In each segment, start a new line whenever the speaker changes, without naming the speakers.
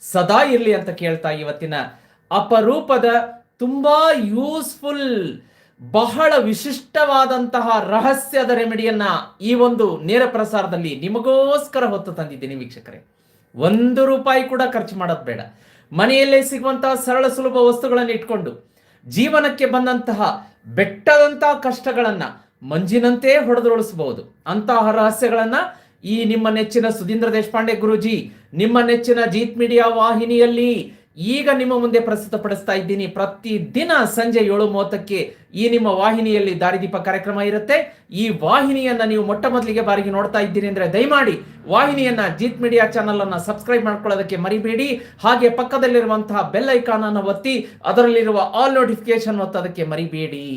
ಸದಾ ಇರಲಿ ಅಂತ ಕೇಳ್ತಾ ಇವತ್ತಿನ ಅಪರೂಪದ ತುಂಬಾ ಯೂಸ್ಫುಲ್ ಬಹಳ ವಿಶಿಷ್ಟವಾದಂತಹ ರಹಸ್ಯದ ರೆಮಿಡಿಯನ್ನ ಈ ಒಂದು ನೇರ ಪ್ರಸಾರದಲ್ಲಿ ನಿಮಗೋಸ್ಕರ ಹೊತ್ತು ತಂದಿದ್ದೀನಿ ವೀಕ್ಷಕರೇ. ಒಂದು ರೂಪಾಯಿ ಕೂಡ ಖರ್ಚು ಮಾಡೋದು ಬೇಡ. ಮನೆಯಲ್ಲೇ ಸಿಗುವಂತಹ ಸರಳ ಸುಲಭ ವಸ್ತುಗಳನ್ನು ಇಟ್ಕೊಂಡು ಜೀವನಕ್ಕೆ ಬಂದಂತಹ ಬೆಟ್ಟದಂತಹ ಕಷ್ಟಗಳನ್ನ ಮಂಜಿನಂತೆ ಹೊಡೆದುರುಳಿಸಬಹುದು. ಅಂತಹ ರಹಸ್ಯಗಳನ್ನ ಈ ನಿಮ್ಮ ನೆಚ್ಚಿನ ಸುಧೀಂದ್ರ ದೇಶಪಾಂಡೆ ಗುರುಜಿ, ನಿಮ್ಮ ನೆಚ್ಚಿನ ಜೀತ್ ಮೀಡಿಯಾ ವಾಹಿನಿಯಲ್ಲಿ ಈಗ ನಿಮ್ಮ ಮುಂದೆ ಪ್ರಸ್ತುತಪಡಿಸ್ತಾ ಇದ್ದೀನಿ. ಪ್ರತಿ ದಿನ ಸಂಜೆ ಏಳು ಮೂವತ್ತಕ್ಕೆ ಈ ನಿಮ್ಮ ವಾಹಿನಿಯಲ್ಲಿ ದಾರಿದೀಪ ಕಾರ್ಯಕ್ರಮ ಇರುತ್ತೆ. ಈ ವಾಹಿನಿಯನ್ನ ನೀವು ಮೊಟ್ಟ ಮೊದಲಿಗೆ ಬಾರಿಗೆ ನೋಡ್ತಾ ಇದ್ದೀರಿ ಅಂದ್ರೆ ದಯಮಾಡಿ ವಾಹಿನಿಯನ್ನ ಜೀತ್ ಮೀಡಿಯಾ ಚಾನಲ್ ಅನ್ನ ಸಬ್ಸ್ಕ್ರೈಬ್ ಮಾಡ್ಕೊಳ್ಳೋದಕ್ಕೆ ಮರಿಬೇಡಿ. ಹಾಗೆ ಪಕ್ಕದಲ್ಲಿರುವಂತಹ ಬೆಲ್ ಐಕಾನ್ ಅನ್ನು ಒತ್ತಿ ಅದರಲ್ಲಿರುವ ಆಲ್ ನೋಟಿಫಿಕೇಶನ್ ಒತ್ತೋದಕ್ಕೆ ಮರಿಬೇಡಿ.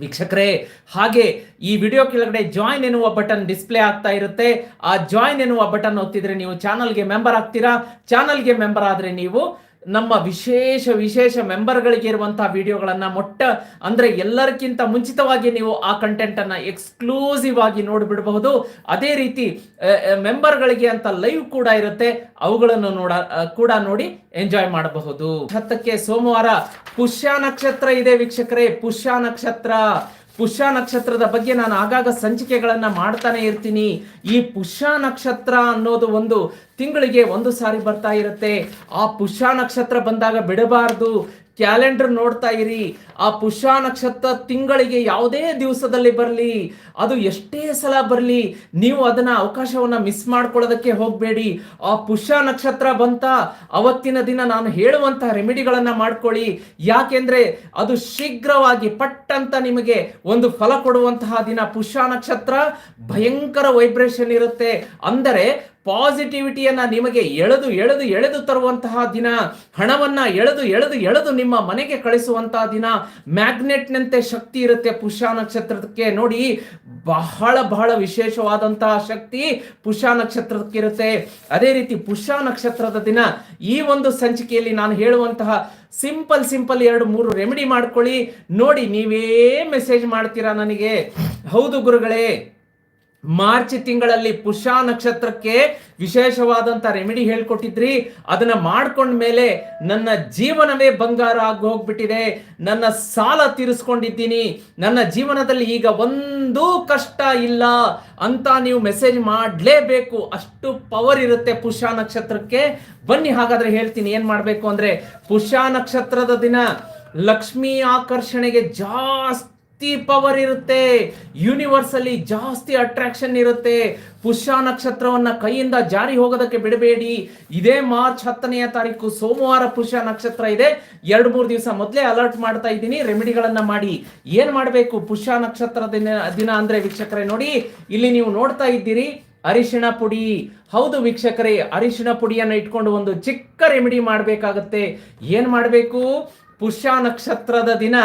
ವೀಕ್ಷಕರೇ, ಹಾಗೆ ಈ ವಿಡಿಯೋ ಕೆಳಗಡೆ ಜಾಯಿನ್ ಎನ್ನುವ ಬಟನ್ ಡಿಸ್ಪ್ಲೇ ಆಗ್ತಾ ಇರುತ್ತೆ. ಆ ಜಾಯಿನ್ ಎನ್ನುವ ಬಟನ್ ಒತ್ತಿದ್ರೆ ನೀವು ಚಾನಲ್ಗೆ ಮೆಂಬರ್ ಆಗ್ತೀರಾ? ಚಾನಲ್ಗೆ ಮೆಂಬರ್ ಆದ್ರೆ ನೀವು ನಮ್ಮ ವಿಶೇಷ ವಿಶೇಷ ಮೆಂಬರ್ಗಳಿಗೆ ಇರುವಂತಹ ವಿಡಿಯೋಗಳನ್ನ ಮೊಟ್ಟ ಅಂದ್ರೆ ಎಲ್ಲರಿಗಿಂತ ಮುಂಚಿತವಾಗಿ ನೀವು ಆ ಕಂಟೆಂಟ್ ಅನ್ನ ಎಕ್ಸ್ಕ್ಲೂಸಿವ್ ಆಗಿ ನೋಡಿಬಿಡಬಹುದು. ಅದೇ ರೀತಿ ಮೆಂಬರ್ಗಳಿಗೆ ಅಂತ ಲೈವ್ ಕೂಡ ಇರುತ್ತೆ. ಅವುಗಳನ್ನು ನೋಡ ಕೂಡ ನೋಡಿ ಎಂಜಾಯ್ ಮಾಡಬಹುದು. ಹತ್ತಕ್ಕೆ ಸೋಮವಾರ ಪುಷ್ಯ ನಕ್ಷತ್ರ ಇದೆ ವೀಕ್ಷಕರೇ, ಪುಷ್ಯ ನಕ್ಷತ್ರ. ಪುಷ್ಯ ನಕ್ಷತ್ರದ ಬಗ್ಗೆ ನಾನು ಆಗಾಗ ಸಂಚಿಕೆಗಳನ್ನ ಮಾಡ್ತಾನೆ ಇರ್ತೀನಿ. ಈ ಪುಷ್ಯ ನಕ್ಷತ್ರ ಅನ್ನೋದು ಒಂದು ತಿಂಗಳಿಗೆ ಒಂದು ಸಾರಿ ಬರ್ತಾ ಇರುತ್ತೆ. ಆ ಪುಷ್ಯ ನಕ್ಷತ್ರ ಬಂದಾಗ ಬಿಡಬಾರ್ದು. ಕ್ಯಾಲೆಂಡರ್ ನೋಡ್ತಾ ಇರಿ. ಆ ಪುಷ್ಯ ನಕ್ಷತ್ರ ತಿಂಗಳಿಗೆ ಯಾವುದೇ ದಿವಸದಲ್ಲಿ ಬರಲಿ, ಅದು ಎಷ್ಟೇ ಸಲ ಬರಲಿ, ನೀವು ಅದನ್ನ ಅವಕಾಶವನ್ನ ಮಿಸ್ ಮಾಡ್ಕೊಳ್ಳೋದಕ್ಕೆ ಹೋಗಬೇಡಿ. ಆ ಪುಷ್ಯ ನಕ್ಷತ್ರ ಬಂತ, ಅವತ್ತಿನ ದಿನ ನಾನು ಹೇಳುವಂತಹ ರೆಮಿಡಿಗಳನ್ನ ಮಾಡ್ಕೊಳ್ಳಿ. ಯಾಕೆಂದ್ರೆ ಅದು ಶೀಘ್ರವಾಗಿ ಪಟ್ಟಂತ ನಿಮಗೆ ಒಂದು ಫಲ ಕೊಡುವಂತಹ ದಿನ ಪುಷ್ಯ ನಕ್ಷತ್ರ. ಭಯಂಕರ ವೈಬ್ರೇಷನ್ ಇರುತ್ತೆ. ಅಂದರೆ ಪಾಸಿಟಿವಿಟಿಯನ್ನ ನಿಮಗೆ ಎಳೆದು ಎಳೆದು ಎಳೆದು ತರುವಂತಹ ದಿನ, ಹಣವನ್ನ ಎಳೆದು ಎಳೆದು ಎಳೆದು ನಿಮ್ಮ ಮನೆಗೆ ಕಳಿಸುವಂತಹ ದಿನ, ಮ್ಯಾಗ್ನೆಟ್ನಂತೆ ಶಕ್ತಿ ಇರುತ್ತೆ ಪುಷ್ಯ ನಕ್ಷತ್ರಕ್ಕೆ. ನೋಡಿ, ಬಹಳ ಬಹಳ ವಿಶೇಷವಾದಂತಹ ಶಕ್ತಿ ಪುಷ್ಯ ನಕ್ಷತ್ರಕ್ಕೆ ಇರುತ್ತೆ. ಅದೇ ರೀತಿ ಪುಷ್ಯ ನಕ್ಷತ್ರದ ದಿನ, ಈ ಒಂದು ಸಂಚಿಕೆಯಲ್ಲಿ ನಾನು ಹೇಳುವಂತಹ ಸಿಂಪಲ್ ಸಿಂಪಲ್ ಎರಡು ಮೂರು ರೆಮಿಡಿ ಮಾಡ್ಕೊಳ್ಳಿ. ನೋಡಿ, ನೀವೇ ಮೆಸೇಜ್ ಮಾಡ್ತೀರಾ ನನಗೆ? ಹೌದು ಗುರುಗಳೇ ಮಾರ್ಚ್ ತಿಂಗಳಲ್ಲಿ ಪುಷ್ಯ ನಕ್ಷತ್ರಕ್ಕೆ ವಿಶೇಷವಾದಂತ ರೆಮಿಡಿ ಹೇಳ್ಕೊಟ್ಟಿದ್ರಿ. ಅದನ್ನ ಮಾಡ್ಕೊಂಡ ಮೇಲೆ ನನ್ನ ಜೀವನವೇ ಬಂಗಾರ ಆಗಿ ಹೋಗ್ಬಿಟ್ಟಿದೆ. ನನ್ನ ಸಾಲ ತೀರಿಸ್ಕೊಂಡಿದ್ದೀನಿ. ನನ್ನ ಜೀವನದಲ್ಲಿ ಈಗ ಒಂದೂ ಕಷ್ಟ ಇಲ್ಲ ಅಂತ ನೀವು ಮೆಸೇಜ್ ಮಾಡಲೇಬೇಕು. ಅಷ್ಟು ಪವರ್ ಇರುತ್ತೆ ಪುಷ್ಯ ನಕ್ಷತ್ರಕ್ಕೆ. ಬನ್ನಿ ಹಾಗಾದ್ರೆ ಹೇಳ್ತೀನಿ ಏನ್ ಮಾಡ್ಬೇಕು ಅಂದ್ರೆ ಪುಷ್ಯ ನಕ್ಷತ್ರದ ದಿನ ಲಕ್ಷ್ಮೀ ಆಕರ್ಷಣೆಗೆ ಜಾಸ್ತಿ ಜಾಸ್ತಿ ಪವರ್ ಇರುತ್ತೆ. ಯೂನಿವರ್ಸ್ ಅಲ್ಲಿ ಜಾಸ್ತಿ ಅಟ್ರಾಕ್ಷನ್ ಇರುತ್ತೆ. ಪುಷ್ಯ ನಕ್ಷತ್ರವನ್ನ ಕೈಯಿಂದ ಜಾರಿ ಹೋಗೋದಕ್ಕೆ ಬಿಡಬೇಡಿ. ಇದೇ ಮಾರ್ಚ್ ಹತ್ತನೆಯ ತಾರೀಕು ಸೋಮವಾರ ಪುಷ್ಯ ನಕ್ಷತ್ರ ಇದೆ. ಎರಡು ಮೂರು ದಿವಸ ಮೊದಲೇ ಅಲರ್ಟ್ ಮಾಡ್ತಾ ಇದ್ದೀನಿ. ರೆಮಿಡಿಗಳನ್ನ ಮಾಡಿ. ಏನ್ ಮಾಡಬೇಕು? ಪುಷ್ಯ ನಕ್ಷತ್ರ ದಿನ ದಿನ ಅಂದ್ರೆ ವೀಕ್ಷಕರೇ ನೋಡಿ, ಇಲ್ಲಿ ನೀವು ನೋಡ್ತಾ ಇದ್ದೀರಿ, ಅರಿಶಿಣ ಪುಡಿ. ಹೌದು ವೀಕ್ಷಕರೇ, ಅರಿಶಿಣ ಪುಡಿಯನ್ನು ಇಟ್ಕೊಂಡು ಒಂದು ಚಿಕ್ಕ ರೆಮಿಡಿ ಮಾಡಬೇಕಾಗತ್ತೆ. ಏನ್ ಮಾಡಬೇಕು? ಪುಷ್ಯ ನಕ್ಷತ್ರದ ದಿನ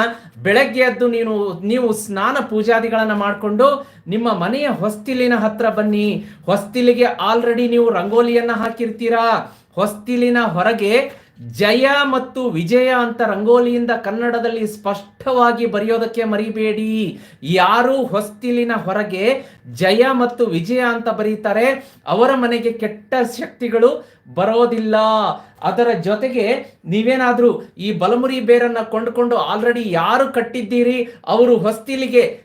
ಬೆಳಗ್ಗೆ ಎದ್ದು ನೀನು, ನೀವು ಸ್ನಾನ ಪೂಜಾದಿಗಳನ್ನು ಮಾಡಿಕೊಂಡು ನಿಮ್ಮ ಮನೆಯ ಹೊಸ್ತಿಲಿನ ಹತ್ರ ಬನ್ನಿ. ಹೊಸ್ತಿಲಿಗೆ ಆಲ್ರೆಡಿ ನೀವು ರಂಗೋಲಿಯನ್ನು ಹಾಕಿರ್ತೀರಾ. ಹೊಸ್ತಿಲಿನ ಹೊರಗೆ ಜಯ ಮತ್ತು ವಿಜಯ ಅಂತ ರಂಗೋಲಿಯಿಂದ ಕನ್ನಡದಲ್ಲಿ ಸ್ಪಷ್ಟವಾಗಿ ಬರೆಯೋದಕ್ಕೆ ಮರಿಬೇಡಿ. ಯಾರು ಹೊಸ್ತಿಲಿನ ಹೊರಗೆ ಜಯ ಮತ್ತು ವಿಜಯ ಅಂತ ಬರೀತಾರೆ, ಅವರ ಮನೆಗೆ ಕೆಟ್ಟ ಶಕ್ತಿಗಳು ಬರೋದಿಲ್ಲ. ಅದರ ಜೊತೆಗೆ ನೀವೇನಾದರೂ ಈ ಬಲಮುರಿ ಬೇರನ್ನ ಕೊಂಡುಕೊಂಡು ಆಲ್ರೆಡಿ ಯಾರು ಕಟ್ಟಿದ್ದೀರಿ, ಅವರು ಹೊಸ್ತಿಲಿಗೆ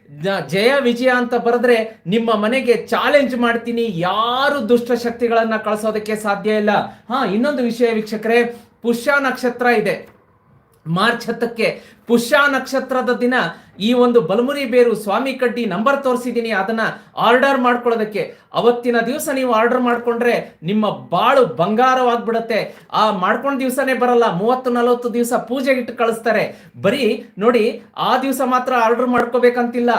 ಜಯ, ವಿಜಯ ಅಂತ ಬರೆದ್ರೆ ನಿಮ್ಮ ಮನೆಗೆ ಚಾಲೆಂಜ್ ಮಾಡ್ತೀನಿ. ಯಾರು ದುಷ್ಟ ಶಕ್ತಿಗಳನ್ನ ಕಳಿಸೋದಕ್ಕೆ ಸಾಧ್ಯ ಇಲ್ಲ. ಹಾ, ಇನ್ನೊಂದು ವಿಷಯ ವೀಕ್ಷಕರೇ ಪುಷ್ಯ ನಕ್ಷತ್ರ ಇದೆ. ಮಾರ್ಚ್ ಹತ್ತಕ್ಕೆ ಪುಷ್ಯ ನಕ್ಷತ್ರದ ದಿನ ಈ ಒಂದು ಬಲಮುರಿ ಬೇರು ಸ್ವಾಮಿ ಕಡ್ಡಿ ನಂಬರ್ ತೋರಿಸಿದ್ದೀನಿ, ಅದನ್ನ ಆರ್ಡರ್ ಮಾಡ್ಕೊಳ್ಳೋದಕ್ಕೆ. ಅವತ್ತಿನ ದಿವಸ ನೀವು ಆರ್ಡರ್ ಮಾಡ್ಕೊಂಡ್ರೆ ನಿಮ್ಮ ಬಾಳು ಬಂಗಾರವಾಗ್ಬಿಡತ್ತೆ. ಆ ಮಾಡ್ಕೊಂಡ ದಿವಸನೇ ಬರಲ್ಲ, ಮೂವತ್ತು ನಲವತ್ತು ದಿವಸ ಪೂಜೆಗೆ ಇಟ್ಟು ಕಳಿಸ್ತಾರೆ. ಬರೀ ನೋಡಿ, ಆ ದಿವಸ ಮಾತ್ರ ಆರ್ಡರ್ ಮಾಡ್ಕೋಬೇಕಂತಿಲ್ಲ,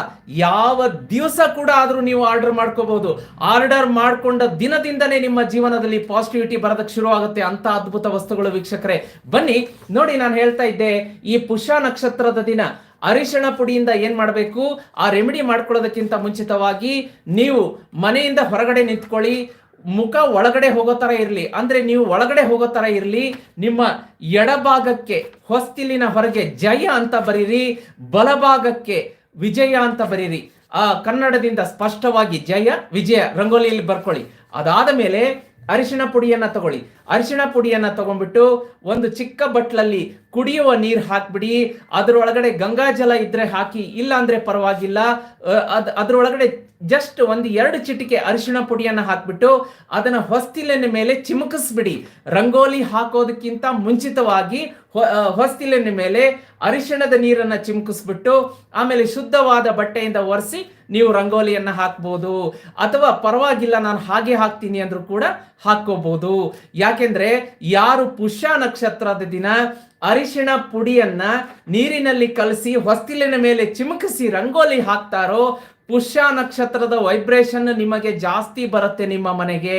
ಯಾವ ದಿವಸ ಕೂಡ ಆದ್ರೂ ನೀವು ಆರ್ಡರ್ ಮಾಡ್ಕೋಬಹುದು. ಆರ್ಡರ್ ಮಾಡ್ಕೊಂಡ ದಿನದಿಂದನೇ ನಿಮ್ಮ ಜೀವನದಲ್ಲಿ ಪಾಸಿಟಿವಿಟಿ ಬರೋದಕ್ಕೆ ಶುರು ಆಗುತ್ತೆ ಅಂತ ಅದ್ಭುತ ವಸ್ತುಗಳು ವೀಕ್ಷಕರೇ. ಬನ್ನಿ, ನೋಡಿ ನಾನು ಹೇಳ್ತಾ ಇದ್ದೆ, ಈ ಪುಷ್ಯ ನಕ್ಷತ್ರದ ದಿನ. ಅರಿಶಿಣ ಪುಡಿಯಿಂದ ಏನ್ ಮಾಡಬೇಕು? ಆ ರೆಮಿಡಿ ಮಾಡ್ಕೊಳ್ಳೋದಕ್ಕಿಂತ ಮುಂಚಿತವಾಗಿ ನೀವು ಮನೆಯಿಂದ ಹೊರಗಡೆ ನಿಂತ್ಕೊಳ್ಳಿ. ಮುಖ ಒಳಗಡೆ ಹೋಗೋ ತರ ಇರಲಿ. ಅಂದ್ರೆ ನೀವು ಒಳಗಡೆ ಹೋಗೋ ತರ ಇರಲಿ. ನಿಮ್ಮ ಎಡಭಾಗಕ್ಕೆ ಹೊಸ್ತಿಲಿನ ಹೊರಗೆ ಜಯ ಅಂತ ಬರೀರಿ. ಬಲಭಾಗಕ್ಕೆ ವಿಜಯ ಅಂತ ಬರೀರಿ. ಆ ಕನ್ನಡದಿಂದ ಸ್ಪಷ್ಟವಾಗಿ ಜಯ, ವಿಜಯ ರಂಗೋಲಿಯಲ್ಲಿ ಬರ್ಕೊಳ್ಳಿ. ಅದಾದ ಮೇಲೆ ಅರಿಶಿಣ ಪುಡಿಯನ್ನ ತಗೊಳ್ಳಿ. ಅರಿಶಿಣ ಪುಡಿಯನ್ನ ತಗೊಂಡ್ಬಿಟ್ಟು ಒಂದು ಚಿಕ್ಕ ಬಟ್ಲಲ್ಲಿ ಕುಡಿಯುವ ನೀರು ಹಾಕ್ಬಿಡಿ. ಅದರೊಳಗಡೆ ಗಂಗಾಜಲ ಇದ್ರೆ ಹಾಕಿ, ಇಲ್ಲ ಅಂದ್ರೆ ಪರವಾಗಿಲ್ಲ. ಅದ್, ಅದರೊಳಗಡೆ ಜಸ್ಟ್ ಒಂದು ಎರಡು ಚಿಟಿಕೆ ಅರಿಶಿಣ ಪುಡಿಯನ್ನ ಹಾಕ್ಬಿಟ್ಟು ಅದನ್ನ ಹೊಸ್ತಿಲಿನ ಮೇಲೆ ಚಿಮುಕಿಸ್ಬಿಡಿ. ರಂಗೋಲಿ ಹಾಕೋದಕ್ಕಿಂತ ಮುಂಚಿತವಾಗಿ ಹೊಸ್ತಿಲಿನ ಮೇಲೆ ಅರಿಶಿಣದ ನೀರನ್ನ ಚಿಮುಕಿಸ್ಬಿಟ್ಟು, ಆಮೇಲೆ ಶುದ್ಧವಾದ ಬಟ್ಟೆಯಿಂದ ಒರೆಸಿ ನೀವು ರಂಗೋಲಿಯನ್ನ ಹಾಕ್ಬೋದು ಅಥವಾ ಪರವಾಗಿಲ್ಲ ನಾನು ಹಾಗೆ ಹಾಕ್ತೀನಿ ಅಂದ್ರೂ ಕೂಡ ಹಾಕೋಬಹುದು ಯಾಕೆಂದ್ರೆ ಯಾರು ಪುಷ್ಯ ನಕ್ಷತ್ರದ ದಿನ ಅರಿಶಿಣ ಪುಡಿಯನ್ನ ನೀರಿನಲ್ಲಿ ಕಲಸಿ ಹೊಸ್ತಿಲಿನ ಮೇಲೆ ಚಿಮುಕಿಸಿ ರಂಗೋಲಿ ಹಾಕ್ತಾರೋ ಪುಷ್ಯ ನಕ್ಷತ್ರದ ವೈಬ್ರೇಷನ್ ನಿಮಗೆ ಜಾಸ್ತಿ ಬರುತ್ತೆ ನಿಮ್ಮ ಮನೆಗೆ.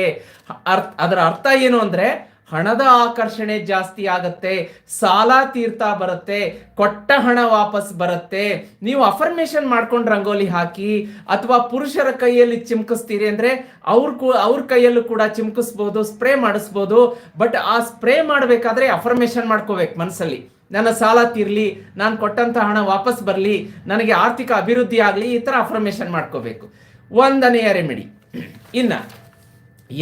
ಅರ್ಥ, ಅದರ ಅರ್ಥ ಏನು ಅಂದ್ರೆ ಹಣದ ಆಕರ್ಷಣೆ ಜಾಸ್ತಿ ಆಗತ್ತೆ, ಸಾಲ ತೀರ್ತಾ ಬರುತ್ತೆ, ಕೊಟ್ಟ ಹಣ ವಾಪಸ್ ಬರುತ್ತೆ. ನೀವು ಅಫರ್ಮೇಶನ್ ಮಾಡ್ಕೊಂಡು ರಂಗೋಲಿ ಹಾಕಿ ಅಥವಾ ಪುರುಷರ ಕೈಯಲ್ಲಿ ಚಿಮ್ಕಿಸ್ತೀರಿ ಅಂದ್ರೆ ಅವ್ರ ಅವ್ರ ಕೈಯಲ್ಲೂ ಕೂಡ ಚಿಮ್ಕಿಸ್ಬೋದು, ಸ್ಪ್ರೇ ಮಾಡಿಸ್ಬೋದು. ಬಟ್ ಆ ಸ್ಪ್ರೇ ಮಾಡಬೇಕಾದ್ರೆ ಅಫರ್ಮೇಶನ್ ಮಾಡ್ಕೋಬೇಕು ಮನಸ್ಸಲ್ಲಿ. ನನ್ನ ಸಾಲ ತೀರ್ಲಿ, ನಾನು ಕೊಟ್ಟಂತ ಹಣ ವಾಪಸ್ ಬರಲಿ, ನನಗೆ ಆರ್ಥಿಕ ಅಭಿವೃದ್ಧಿ ಆಗಲಿ, ಈ ಥರ ಅಫರ್ಮೇಶನ್ ಮಾಡ್ಕೋಬೇಕು. ಒಂದನೆಯ ರೆಮಿಡಿ ಇನ್ನ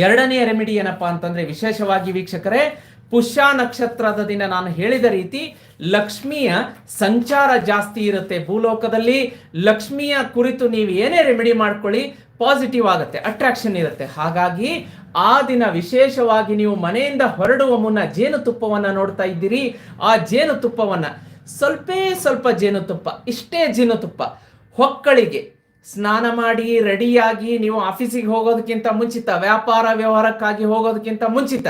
ಎರಡನೆಯ ರೆಮಿಡಿ ಏನಪ್ಪಾ ಅಂತಂದ್ರೆ ವಿಶೇಷವಾಗಿ ವೀಕ್ಷಕರೇ, ಪುಷ್ಯ ನಕ್ಷತ್ರದ ದಿನ ನಾನು ಹೇಳಿದ ರೀತಿ ಲಕ್ಷ್ಮಿಯ ಸಂಚಾರ ಜಾಸ್ತಿ ಇರುತ್ತೆ ಭೂಲೋಕದಲ್ಲಿ. ಲಕ್ಷ್ಮಿಯ ಕುರಿತು ನೀವು ಏನೇ ರೆಮಿಡಿ ಮಾಡ್ಕೊಳ್ಳಿ ಪಾಸಿಟಿವ್ ಆಗುತ್ತೆ ಅಟ್ರಾಕ್ಷನ್ ಇರುತ್ತೆ. ಹಾಗಾಗಿ ಆ ದಿನ ವಿಶೇಷವಾಗಿ ನೀವು ಮನೆಯಿಂದ ಹೊರಡುವ ಮುನ್ನ ಜೇನುತುಪ್ಪವನ್ನು ನೋಡ್ತಾ ಇದ್ದೀರಿ. ಆ ಜೇನುತುಪ್ಪವನ್ನು ಸ್ವಲ್ಪೇ ಸ್ವಲ್ಪ ಜೇನುತುಪ್ಪ ಇಷ್ಟೇ ಜೇನುತುಪ್ಪ ಹೊಕ್ಕಳಿಗೆ ಸ್ನಾನ ಮಾಡಿ ರೆಡಿಯಾಗಿ ನೀವು ಆಫೀಸಿಗೆ ಹೋಗೋದಕ್ಕಿಂತ ಮುಂಚಿತ, ವ್ಯಾಪಾರ ವ್ಯವಹಾರಕ್ಕಾಗಿ ಹೋಗೋದಕ್ಕಿಂತ ಮುಂಚಿತ.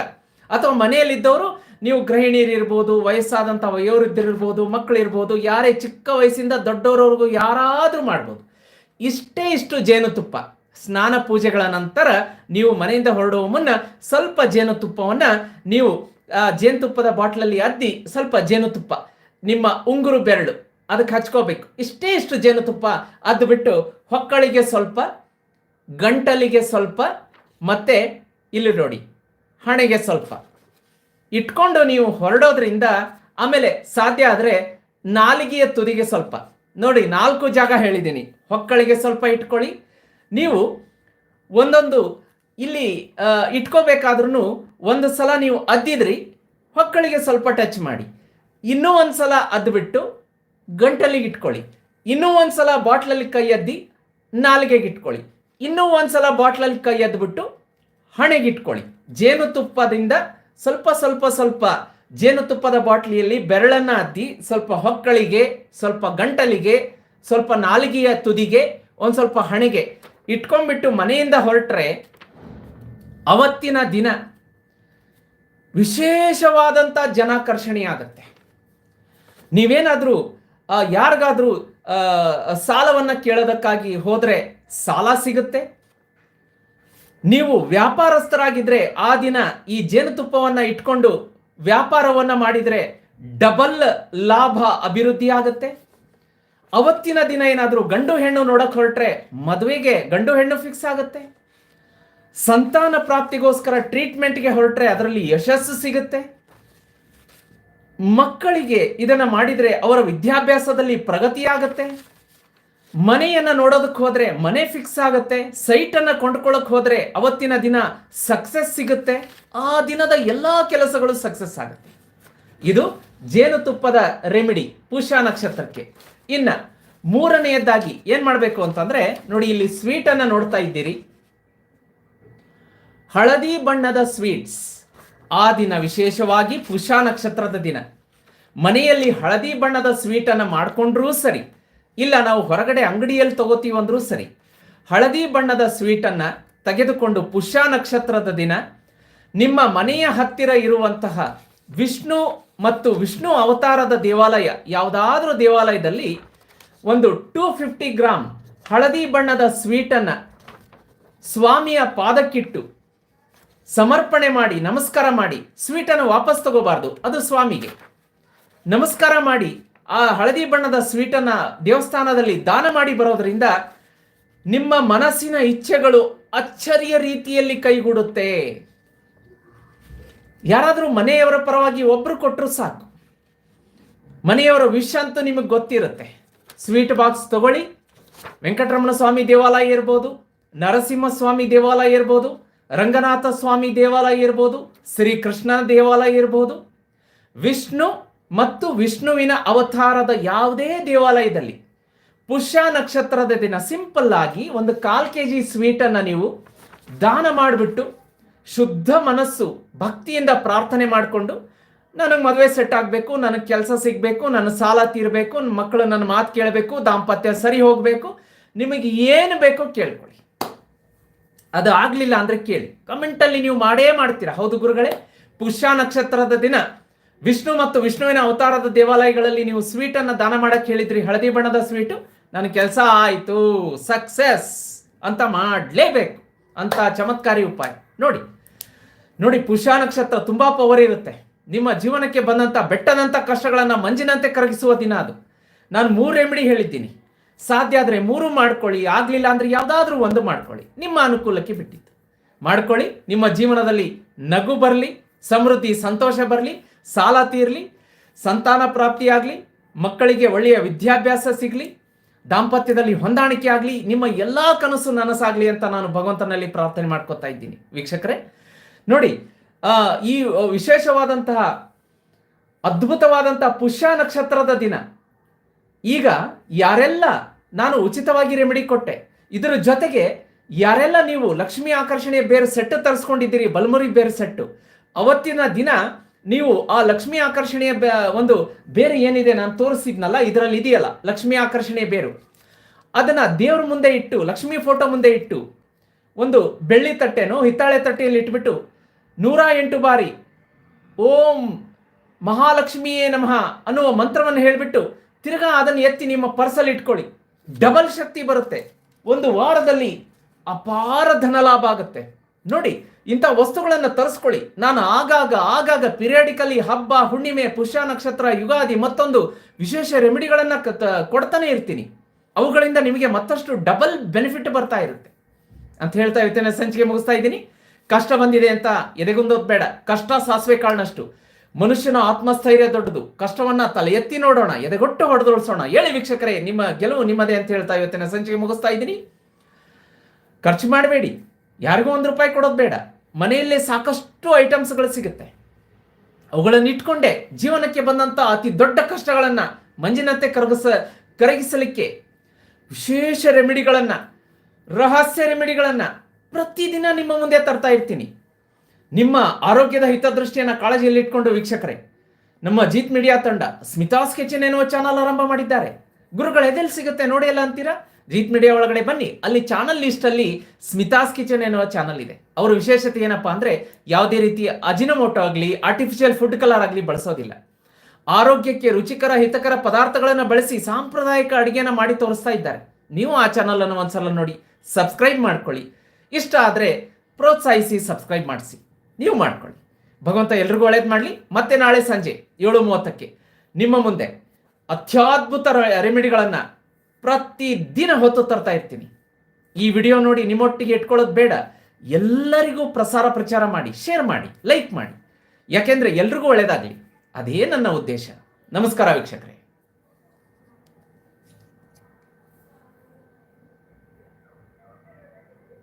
ಅಥವಾ ಮನೆಯಲ್ಲಿದ್ದವರು, ನೀವು ಗೃಹಿಣಿಯರಿರ್ಬೋದು ವಯಸ್ಸಾದಂಥ ವಯೋವೃದ್ಧರಿರ್ಬೋದು ಮಕ್ಕಳಿರ್ಬೋದು ಯಾರೇ ಚಿಕ್ಕ ವಯಸ್ಸಿಂದ ದೊಡ್ಡವರವರೆಗೂ ಯಾರಾದರೂ ಮಾಡ್ಬೋದು. ಇಷ್ಟೇ ಇಷ್ಟು ಜೇನುತುಪ್ಪ. ಸ್ನಾನ ಪೂಜೆಗಳ ನಂತರ ನೀವು ಮನೆಯಿಂದ ಹೊರಡುವ ಮುನ್ನ ಸ್ವಲ್ಪ ಜೇನುತುಪ್ಪವನ್ನು ನೀವು ಜೇನುತುಪ್ಪದ ಬಾಟ್ಲಲ್ಲಿ ಅದ್ದಿ ಸ್ವಲ್ಪ ಜೇನುತುಪ್ಪ. ನಿಮ್ಮ ಉಂಗುರು ಬೆರಳು. ಅದಕ್ಕೆ ಹಚ್ಕೋಬೇಕು ಇಷ್ಟೇ ಇಷ್ಟು ಜೇನುತುಪ್ಪ ಅದು ಬಿಟ್ಟು ಹೊಕ್ಕಳಿಗೆ ಸ್ವಲ್ಪ, ಗಂಟಲಿಗೆ ಸ್ವಲ್ಪ, ಮತ್ತೆ ಇಲ್ಲಿ ನೋಡಿ, ಹಣೆಗೆ ಸ್ವಲ್ಪ. ಇಟ್ಕೊಂಡು ನೀವು ಹೊರಡೋದ್ರಿಂದ ಆಮೇಲೆ ಸಾಧ್ಯ ಆದರೆ ನಾಲಿಗೆಯ ತುದಿಗೆ ಸ್ವಲ್ಪ. ನೋಡಿ, ನಾಲ್ಕು ಜಾಗ ಹೇಳಿದ್ದೀನಿ. ಹೊಕ್ಕಳಿಗೆ ಸ್ವಲ್ಪ ಇಟ್ಕೊಳ್ಳಿ. ನೀವು ಒಂದೊಂದು ಇಲ್ಲಿ ಇಟ್ಕೋಬೇಕಾದ್ರೂ ಒಂದು ಸಲ ನೀವು ಅದ್ದಿದ್ರಿ, ಹೊಕ್ಕಳಿಗೆ ಸ್ವಲ್ಪ ಟಚ್ ಮಾಡಿ. ಇನ್ನೂ ಒಂದು ಸಲ ಅದ್ಬಿಟ್ಟು ಗಂಟಲಿಗೆ ಇಟ್ಕೊಳ್ಳಿ. ಇನ್ನೂ ಒಂದು ಸಲ ಬಾಟ್ಲಲ್ಲಿ ಕೈ ಎದ್ದಿ ನಾಲಿಗೆಗೆ ಇಟ್ಕೊಳ್ಳಿ. ಇನ್ನೂ ಒಂದು ಸಲ ಬಾಟ್ಲಲ್ಲಿ ಕೈ ಎದ್ಬಿಟ್ಟು ಹಣೆಗೆ ಇಟ್ಕೊಳ್ಳಿ ಜೇನುತುಪ್ಪದಿಂದ ಸ್ವಲ್ಪ ಸ್ವಲ್ಪ ಸ್ವಲ್ಪ ಜೇನುತುಪ್ಪದ ಬಾಟ್ಲಿಯಲ್ಲಿ ಬೆರಳನ್ನ ಅದ್ದಿ ಸ್ವಲ್ಪ ಹೊಕ್ಕಳಿಗೆ, ಸ್ವಲ್ಪ ಗಂಟಲಿಗೆ, ಸ್ವಲ್ಪ ನಾಲಿಗೆಯ ತುದಿಗೆ, ಒಂದು ಸ್ವಲ್ಪ ಹಣೆಗೆ ಇಟ್ಕೊಂಡ್ಬಿಟ್ಟು ಮನೆಯಿಂದ ಹೊರಟ್ರೆ ಅವತ್ತಿನ ದಿನ ವಿಶೇಷವಾದಂಥ ಜನಾಕರ್ಷಣೆ ಆಗುತ್ತೆ. ನೀವೇನಾದರೂ ಯಾರಿಗಾದ್ರೂ ಸಾಲವನ್ನು ಕೇಳೋದಕ್ಕಾಗಿ ಹೋದರೆ ಸಾಲ ಸಿಗುತ್ತೆ? ನೀವು ವ್ಯಾಪಾರಸ್ಥರಾಗಿದ್ರೆ ಆ ದಿನ ಈ ಜೇನುತುಪ್ಪವನ್ನು ಇಟ್ಕೊಂಡು ವ್ಯಾಪಾರವನ್ನ ಮಾಡಿದ್ರೆ ಡಬಲ್ ಲಾಭ ಅಭಿವೃದ್ಧಿ ಆಗುತ್ತೆ ಅವತ್ತಿನ ದಿನ ಏನಾದರೂ ಗಂಡು ಹೆಣ್ಣು ನೋಡಕ್ಕೆ ಹೊರಟ್ರೆ ಮದುವೆಗೆ ಗಂಡು ಹೆಣ್ಣು ಫಿಕ್ಸ್ ಆಗುತ್ತೆ? ಸಂತಾನ ಪ್ರಾಪ್ತಿಗೋಸ್ಕರ ಟ್ರೀಟ್ಮೆಂಟ್ಗೆ ಹೊರಟ್ರೆ ಅದರಲ್ಲಿ ಯಶಸ್ಸು ಸಿಗುತ್ತೆ? ಮಕ್ಕಳಿಗೆ ಇದನ್ನ ಮಾಡಿದ್ರೆ ಅವರ ವಿದ್ಯಾಭ್ಯಾಸದಲ್ಲಿ ಪ್ರಗತಿಯಾಗತ್ತೆ? ಮನೆಯನ್ನ ನೋಡೋದಕ್ಕೆ ಹೋದ್ರೆ ಮನೆ ಫಿಕ್ಸ್ ಆಗುತ್ತೆ ಸೈಟ್ ಅನ್ನ ಕೊಂಡ್ಕೊಳ್ಳಕ್ ಹೋದ್ರೆ ಅವತ್ತಿನ ದಿನ ಸಕ್ಸಸ್ ಸಿಗುತ್ತೆ, ಆ ದಿನದ ಎಲ್ಲಾ ಕೆಲಸಗಳು ಸಕ್ಸಸ್ ಆಗುತ್ತೆ. ಇದು ಜೇನುತುಪ್ಪದ ರೆಮಿಡಿ ಪುಷಾ ನಕ್ಷತ್ರಕ್ಕೆ. ಇನ್ನ ಮೂರನೆಯದ್ದಾಗಿ ಏನ್ ಮಾಡಬೇಕು ಅಂತಂದ್ರೆ, ನೋಡಿ ಇಲ್ಲಿ ಸ್ವೀಟ್ ಅನ್ನ ನೋಡ್ತಾ ಇದ್ದೀರಿ. ಹಳದಿ ಬಣ್ಣದ ಸ್ವೀಟ್ಸ್ ಆ ದಿನ ವಿಶೇಷವಾಗಿ ಪುಷಾ ನಕ್ಷತ್ರದ ದಿನ. ಮನೆಯಲ್ಲಿ ಹಳದಿ ಬಣ್ಣದ ಸ್ವೀಟನ್ನು ಮಾಡಿಕೊಂಡ್ರೂ ಸರಿ. ಇಲ್ಲ ನಾವು ಹೊರಗಡೆ ಅಂಗಡಿಯಲ್ಲಿ ತಗೋತೀವಂದ್ರೂ ಸರಿ. ಹಳದಿ ಬಣ್ಣದ ಸ್ವೀಟನ್ನು ತೆಗೆದುಕೊಂಡು ಪುಷಾ ನಕ್ಷತ್ರದ ದಿನ. ನಿಮ್ಮ ಮನೆಯ ಹತ್ತಿರ ಇರುವಂತಹ ವಿಷ್ಣು ಮತ್ತು ವಿಷ್ಣು ಅವತಾರದ ದೇವಾಲಯ ಯಾವುದಾದ್ರೂ ದೇವಾಲಯದಲ್ಲಿ ಒಂದು ಟೂ ಫಿಫ್ಟಿ ಗ್ರಾಮ್ ಹಳದಿ ಬಣ್ಣದ ಸ್ವೀಟನ್ನು ಸ್ವಾಮಿಯ ಪಾದಕ್ಕಿಟ್ಟು ಸಮರ್ಪಣೆ ಮಾಡಿ, ನಮಸ್ಕಾರ ಮಾಡಿ ಸ್ವೀಟನ್ನು ವಾಪಸ್ ತಗೋಬಾರ್ದು. ಅದು ಸ್ವಾಮಿಗೆ. ನಮಸ್ಕಾರ ಮಾಡಿ, ಆ ಹಳದಿ ಬಣ್ಣದ ಸ್ವೀಟನ್ನು ದೇವಸ್ಥಾನದಲ್ಲಿ ದಾನ ಮಾಡಿ ಬರೋದ್ರಿಂದ ನಿಮ್ಮ ಮನಸ್ಸಿನ ಇಚ್ಛೆಗಳು ಅಚ್ಚರಿಯ ರೀತಿಯಲ್ಲಿ ಕೈಗೂಡುತ್ತೆ. ಯಾರಾದರೂ ಮನೆಯವರ ಪರವಾಗಿ ಒಬ್ರು ಕೊಟ್ಟರು ಸಾಕು. ಮನೆಯವರ ವಿಷ ಅಂತೂ ನಿಮಗೆ ಗೊತ್ತಿರುತ್ತೆ. ಸ್ವೀಟ್ ಬಾಕ್ಸ್ ತಗೊಳ್ಳಿ. ವೆಂಕಟರಮಣ ಸ್ವಾಮಿ ದೇವಾಲಯ ಇರ್ಬೋದು, ನರಸಿಂಹ ಸ್ವಾಮಿ ದೇವಾಲಯ ಇರ್ಬೋದು ರಂಗನಾಥ ಸ್ವಾಮಿ ದೇವಾಲಯ ಇರ್ಬೋದು ಶ್ರೀಕೃಷ್ಣನ ದೇವಾಲಯ ಇರ್ಬೋದು, ವಿಷ್ಣು ಮತ್ತು ವಿಷ್ಣುವಿನ ಅವತಾರದ ಯಾವುದೇ ದೇವಾಲಯದಲ್ಲಿ ಪುಷ್ಯ ನಕ್ಷತ್ರದ ದಿನ ಸಿಂಪಲ್ ಆಗಿ ಒಂದು ಕಾಲು ಕೆ ಜಿ ಸ್ವೀಟನ್ನು ನೀವು ದಾನ ಮಾಡಿಬಿಟ್ಟು ಶುದ್ಧ ಮನಸ್ಸು ಭಕ್ತಿಯಿಂದ ಪ್ರಾರ್ಥನೆ ಮಾಡಿಕೊಂಡು, ನನಗೆ ಮದುವೆ ಸೆಟ್ ಆಗಬೇಕು, ನನಗೆ ಕೆಲಸ ಸಿಗಬೇಕು, ನನ್ನ ಸಾಲ ತೀರಬೇಕು ಮಕ್ಕಳು ನನ್ನ ಮಾತು ಕೇಳಬೇಕು, ದಾಂಪತ್ಯ ಸರಿ ಹೋಗಬೇಕು, ನಿಮಗೆ ಏನು ಬೇಕೋ ಕೇಳ್ಕೊಳ್ಳಿ. ಅದು ಆಗಲಿಲ್ಲ ಅಂದರೆ ಕೇಳಿ. ಕಮೆಂಟಲ್ಲಿ ನೀವು ಮಾಡೇ ಮಾಡ್ತೀರಾ. ಹೌದು ಗುರುಗಳೇ, ಪುಷ್ಯ ನಕ್ಷತ್ರದ ದಿನ. ವಿಷ್ಣು ಮತ್ತು ವಿಷ್ಣುವಿನ ಅವತಾರದ ದೇವಾಲಯಗಳಲ್ಲಿ ನೀವು ಸ್ವೀಟನ್ನು ದಾನ ಮಾಡಕ್ಕೆ ಹೇಳಿದ್ರಿ. ಹಳದಿ ಬಣ್ಣದ ಸ್ವೀಟು ನನ್ನ ಕೆಲಸ ಆಯಿತು. ಸಕ್ಸಸ್ ಅಂತ ಮಾಡಲೇಬೇಕು ಅಂತ ಚಮತ್ಕಾರಿ ಉಪಾಯ. ನೋಡಿ ನೋಡಿ ಪುಷ್ಯ ನಕ್ಷತ್ರ ತುಂಬಾ ಪವರ್ ಇರುತ್ತೆ. ನಿಮ್ಮ ಜೀವನಕ್ಕೆ ಬಂದಂಥ ಬೆಟ್ಟದಂಥ ಕಷ್ಟಗಳನ್ನು ಮಂಜಿನಂತೆ ಕರಗಿಸುವ ದಿನ ಅದು. ನಾನು ಮೂರು ರೆಮಿಡಿ ಹೇಳಿದ್ದೀನಿ. ಸಾಧ್ಯ ಆದರೆ ಮೂರು ಮಾಡ್ಕೊಳ್ಳಿ, ಆಗಲಿಲ್ಲ ಅಂದರೆ ಯಾವುದಾದ್ರೂ ಒಂದು ಮಾಡ್ಕೊಳ್ಳಿ. ನಿಮ್ಮ ಅನುಕೂಲಕ್ಕೆ ಬಿಟ್ಟಿತ್ತು ಮಾಡ್ಕೊಳ್ಳಿ, ನಿಮ್ಮ ಜೀವನದಲ್ಲಿ ನಗು ಬರಲಿ, ಸಮೃದ್ಧಿ, ಸಂತೋಷ ಬರಲಿ, ಸಾಲ ತೀರಲಿ, ಸಂತಾನ ಪ್ರಾಪ್ತಿಯಾಗಲಿ ಮಕ್ಕಳಿಗೆ ಒಳ್ಳೆಯ ವಿದ್ಯಾಭ್ಯಾಸ ಸಿಗಲಿ, ದಾಂಪತ್ಯದಲ್ಲಿ ಹೊಂದಾಣಿಕೆ ಆಗಲಿ, ನಿಮ್ಮ ಎಲ್ಲ ಕನಸು ನನಸಾಗಲಿ ಅಂತ ನಾನು ಭಗವಂತನಲ್ಲಿ ಪ್ರಾರ್ಥನೆ ಮಾಡ್ಕೋತಾ ಇದ್ದೀನಿ. ವೀಕ್ಷಕರೇ, ನೋಡಿ ಈ ವಿಶೇಷವಾದಂತಹ ಅದ್ಭುತವಾದಂತಹ ಪುಷ್ಯ ನಕ್ಷತ್ರದ ದಿನ. ಈಗ ಯಾರೆಲ್ಲ ನಾನು ಉಚಿತವಾಗಿ ರೆಮಿಡಿ ಕೊಟ್ಟೆ. ಇದರ ಜೊತೆಗೆ ಯಾರೆಲ್ಲ ನೀವು ಲಕ್ಷ್ಮಿ ಆಕರ್ಷಣೆ ಬೇರೆ ಸೆಟ್ ತರಿಸ್ಕೊಂಡಿದ್ದೀರಿ, ಬಲ್ಮುರಿ ಬೇರೆ ಸೆಟ್ಟು ಅವತ್ತಿನ ದಿನ ನೀವು ಆ ಲಕ್ಷ್ಮಿ ಆಕರ್ಷಣೆಯ ಒಂದು ಬೇರೆ ಏನಿದೆ ನಾನು ತೋರಿಸಿದ್ನಲ್ಲ, ಇದರಲ್ಲಿ ಇದೆಯಲ್ಲ, ಲಕ್ಷ್ಮಿ ಆಕರ್ಷಣೆಯ ಬೇರು. ಅದನ್ನ ದೇವ್ರ ಮುಂದೆ ಇಟ್ಟು, ಲಕ್ಷ್ಮಿ ಫೋಟೋ ಮುಂದೆ ಇಟ್ಟು, ಒಂದು ಬೆಳ್ಳಿ ತಟ್ಟೆನೋ, ಹಿತ್ತಾಳೆ ತಟ್ಟೆಯಲ್ಲಿ ಇಟ್ಬಿಟ್ಟು, ನೂರ ಎಂಟು ಬಾರಿ, ಓಂ ಮಹಾಲಕ್ಷ್ಮಿಯೇ ನಮಃ ಅನ್ನುವ ಮಂತ್ರವನ್ನು ಹೇಳಿಬಿಟ್ಟು, ತಿರ್ಗಾ ಅದನ್ನು ಎತ್ತಿ ನಿಮ್ಮ ಪರ್ಸಲ್ಲಿ ಇಟ್ಕೊಳ್ಳಿ. ಡಬಲ್ ಶಕ್ತಿ ಬರುತ್ತೆ. ಒಂದು ವಾರದಲ್ಲಿ ಅಪಾರ ಧನ ಲಾಭ ಆಗುತ್ತೆ. ನೋಡಿ, ಇಂಥ ವಸ್ತುಗಳನ್ನು ತರಿಸ್ಕೊಳ್ಳಿ. ನಾನು ಆಗಾಗ ಆಗಾಗ ಪಿರಿಯಾಡಿಕಲಿ ಹಬ್ಬ, ಹುಣ್ಣಿಮೆ, ಪುಷ್ಯ ನಕ್ಷತ್ರ, ಯುಗಾದಿ ಮತ್ತೊಂದು ವಿಶೇಷ ರೆಮಿಡಿಗಳನ್ನು ಕೊಡ್ತಾನೆ ಇರ್ತೀನಿ. ಅವುಗಳಿಂದ ನಿಮಗೆ ಮತ್ತಷ್ಟು ಡಬಲ್ ಬೆನಿಫಿಟ್ ಬರ್ತಾ ಇರುತ್ತೆ. ಅಂತ ಹೇಳ್ತಾ ಇರ್ತೇನೆ ಸಂಚಿಕೆ ಮುಗಿಸ್ತಾ ಇದ್ದೀನಿ. ಕಷ್ಟ ಬಂದಿದೆ ಅಂತ ಎದೆಗುಂದೋದ್ ಬೇಡ. ಕಷ್ಟ ಸಾಸಿವೆ ಕಾಳನಷ್ಟು. ಮನುಷ್ಯನ ಆತ್ಮಸ್ಥೈರ್ಯ ದೊಡ್ಡದು. ಕಷ್ಟವನ್ನ ತಲೆ ಎತ್ತಿ ನೋಡೋಣ, ಎದೆಗೊಟ್ಟು ಹೊಡೆದೋಳಿಸೋಣ. ಹೇಳಿ ವೀಕ್ಷಕರೇ, ನಿಮ್ಮ ಗೆಲುವು ನಿಮ್ಮದೇ ಅಂತ ಹೇಳ್ತಾ ಇವತ್ತಿನ ಸಂಚಿಕೆ ಮುಗಿಸ್ತಾ ಇದ್ದೀನಿ. ಖರ್ಚು ಮಾಡಬೇಡಿ. ಯಾರಿಗೂ ಒಂದು ರೂಪಾಯಿ ಕೊಡೋದು ಬೇಡ. ಮನೆಯಲ್ಲೇ ಸಾಕಷ್ಟು ಐಟಮ್ಸ್ಗಳು ಸಿಗುತ್ತೆ. ಅವುಗಳನ್ನು ಇಟ್ಕೊಂಡೆ ಜೀವನಕ್ಕೆ ಬಂದಂಥ ಅತಿ ದೊಡ್ಡ ಕಷ್ಟಗಳನ್ನು ಮಂಜಿನಂತೆ ಕರಗಿಸ, ಕರಗಿಸಲಿಕ್ಕೆ ವಿಶೇಷ ರೆಮಿಡಿಗಳನ್ನು ರಹಸ್ಯ ರೆಮಿಡಿಗಳನ್ನು ಪ್ರತಿದಿನ ನಿಮ್ಮ ಮುಂದೆ ತರ್ತಾ ಇರ್ತೀನಿ. ನಿಮ್ಮ ಆರೋಗ್ಯದ ಹಿತದೃಷ್ಟಿಯನ್ನು ಕಾಳಜಿಯಲ್ಲಿ ಇಟ್ಕೊಂಡು ವೀಕ್ಷಕರೇ, ನಮ್ಮ ಜೀತ್ ಮೀಡಿಯಾ ತಂಡ ಸ್ಮಿತಾಸ್ ಕಿಚನ್ ಎನ್ನುವ ಚಾನಲ್ ಆರಂಭ ಮಾಡಿದ್ದಾರೆ. ಗುರುಗಳು ಎದೆಲ್ಲಿ ಸಿಗುತ್ತೆ ನೋಡಿ ಅಲ್ಲ ಅಂತೀರಾ? ಜೀತ್ ಮೀಡಿಯಾ ಒಳಗಡೆ ಬನ್ನಿ. ಅಲ್ಲಿ ಚಾನಲ್ ಲಿಸ್ಟ್ ಅಲ್ಲಿ ಸ್ಮಿತಾಸ್ ಕಿಚನ್ ಎನ್ನುವ ಚಾನಲ್ ಇದೆ. ಅವರ ವಿಶೇಷತೆ ಏನಪ್ಪಾ ಅಂದ್ರೆ, ಯಾವುದೇ ರೀತಿಯ ಅಜಿನಮೋಟೋ ಆಗಲಿ ಆರ್ಟಿಫಿಷಿಯಲ್ ಫುಡ್ ಕಲರ್ ಆಗಲಿ ಬಳಸೋದಿಲ್ಲ. ಆರೋಗ್ಯಕ್ಕೆ ರುಚಿಕರ, ಹಿತಕರ ಪದಾರ್ಥಗಳನ್ನು ಬಳಸಿ ಸಾಂಪ್ರದಾಯಿಕ ಅಡುಗೆನ ಮಾಡಿ ತೋರಿಸ್ತಾ ಇದ್ದಾರೆ. ನೀವು ಆ ಚಾನಲ್ ಅನ್ನು ಒಂದ್ಸಲ ನೋಡಿ, ಸಬ್ಸ್ಕ್ರೈಬ್ ಮಾಡ್ಕೊಳ್ಳಿ. ಇಷ್ಟ ಆದರೆ, ಪ್ರೋತ್ಸಾಹಿಸಿ, ಸಬ್ಸ್ಕ್ರೈಬ್ ಮಾಡಿಸಿ. ನೀವು ಮಾಡ್ಕೊಳ್ಳಿ. ಭಗವಂತ ಎಲ್ರಿಗೂ ಒಳ್ಳೇದು ಮಾಡಲಿ. ಮತ್ತೆ ನಾಳೆ ಸಂಜೆ ಏಳು ಮೂವತ್ತಕ್ಕೆ ನಿಮ್ಮ ಮುಂದೆ ಅತ್ಯದ್ಭುತ ರೆಮಿಡಿಗಳನ್ನು ಪ್ರತಿದಿನ ಹೊತ್ತು ತರ್ತಾ ಇರ್ತೀನಿ. ಈ ವಿಡಿಯೋ ನೋಡಿ ನಿಮ್ಮೊಟ್ಟಿಗೆ ಇಟ್ಕೊಳ್ಳೋದು ಬೇಡ. ಎಲ್ಲರಿಗೂ ಪ್ರಸಾರ ಪ್ರಚಾರ ಮಾಡಿ, ಶೇರ್ ಮಾಡಿ, ಲೈಕ್ ಮಾಡಿ. ಯಾಕೆಂದರೆ ಎಲ್ರಿಗೂ ಒಳ್ಳೇದಾಗಲಿ. ಅದೇ ನನ್ನ ಉದ್ದೇಶ. ನಮಸ್ಕಾರ ವೀಕ್ಷಕರೇ.